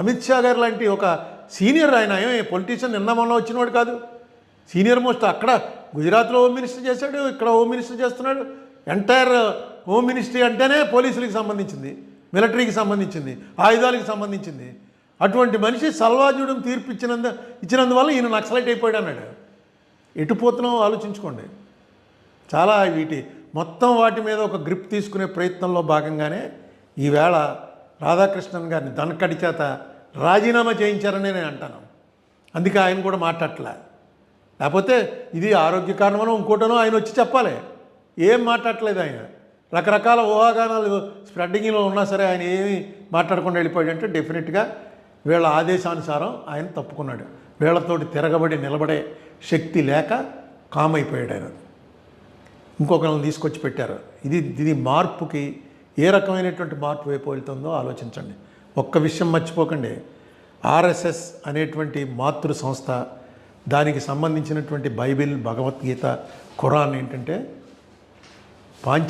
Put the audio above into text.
అమిత్ షా గారు లాంటి ఒక సీనియర్ ఆయన పొలిటీషియన్ నిన్న మొన్న వచ్చినవాడు కాదు. సీనియర్ మోస్ట్ అక్కడ గుజరాత్లో హోమ్ మినిస్టర్ చేశాడు ఇక్కడ హోమ్ మినిస్టర్ చేస్తున్నాడు. ఎంటైర్ హోమ్ మినిస్ట్రీ అంటేనే పోలీసులకు సంబంధించింది మిలిటరీకి సంబంధించింది ఆయుధాలకు సంబంధించింది. అటువంటి మనిషి సల్వాజుడం తీర్పు ఇచ్చినందు ఇచ్చినందువల్ల ఈయన నక్సలైట్ అయిపోయాడు అన్నాడు. ఎటుపోతున్నాం ఆలోచించుకోండి. చాలా వీటి మొత్తం వాటి మీద ఒక గ్రిప్ తీసుకునే ప్రయత్నంలో భాగంగానే ఈవేళ రాధాకృష్ణన్ గారిని దనకడి చేత రాజీనామా చేయించారని నేను అంటాను. అందుకే ఆయన కూడా మాట్లాడలే లేకపోతే ఇది ఆరోగ్య కారణమనో ఇంకోటనో ఆయన వచ్చి చెప్పాలి. ఏం మాట్లాడలేదు ఆయన. రకరకాల ఊహాగానాలు స్ప్రెడ్డింగ్లో ఉన్నా సరే ఆయన ఏమి మాట్లాడకుండా వెళ్ళిపోయాడంటే డెఫినెట్గా వీళ్ళ ఆదేశానుసారం ఆయన తప్పుకున్నాడు. వీళ్ళతోటి తిరగబడి నిలబడే శక్తి లేక కామ్ అయిపోయాడు ఆయన. ఇంకొకరిని తీసుకొచ్చి పెట్టారు. ఇది దీని మార్పుకి ఏ రకమైనటువంటి మార్పు వైపు వెళ్తుందో ఆలోచించండి. ఒక్క విషయం మర్చిపోకండి. ఆర్ఎస్ఎస్ అనేటువంటి మాతృ సంస్థ దానికి సంబంధించినటువంటి బైబిల్ భగవద్గీత ఖురాన్ ఏంటంటే పాంచ